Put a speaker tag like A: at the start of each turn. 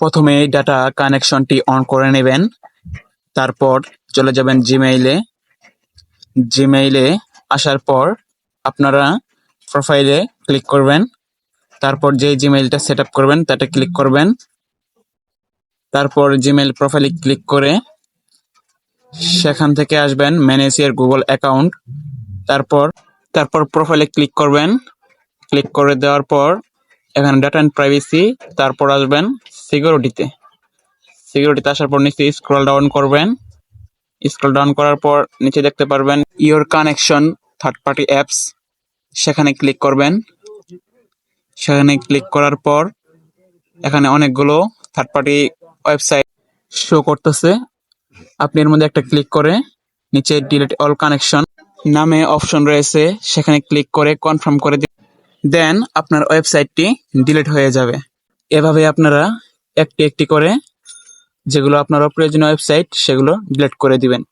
A: প্রথমে data কানেকশনটি on করে নেবেন। তারপর চলে যাবেন জিমেইলে জিমেইলে আসার পর আপনারা প্রোফাইলে ক্লিক করবেন। তারপর যে জিমেইলটা সেট আপ করবেন, তাতে ক্লিক করবেন। তারপর জিমেইল প্রোফাইলে ক্লিক করে সেখান থেকে আসবেন ম্যানেজ ইয়ার গুগল অ্যাকাউন্ট তারপর তারপর প্রোফাইলে ক্লিক করবেন। ক্লিক করে দেওয়ার পর এখানে ডাটা অ্যান্ড প্রাইভেসি তারপর আসবেন সিকিউরিটিতে। সিকিউরিটিতে আসার পর নিচে স্ক্রল ডাউন করবেন। স্ক্রল ডাউন করার পর নিচে দেখতে পারবেন your connection third party apps. সেখানে ক্লিক করবেন। সেখানে ক্লিক করার পর এখানে অনেকগুলো থার্ড পার্টি ওয়েবসাইট শো করতেছে। আপনি এর মধ্যে একটা ক্লিক করে নিচে ডিলিট অল কানেকশন নামে অপশন রয়েছে। সেখানে ক্লিক করে কনফার্ম করে দেন। আপনার ওয়েবসাইটটি ডিলিট হয়ে যাবে। এভাবে আপনারা একটি একটি করে যেগুলো আপনার অপ্রয়োজনীয় ওয়েবসাইট সেগুলো ডিলিট করে দিবেন।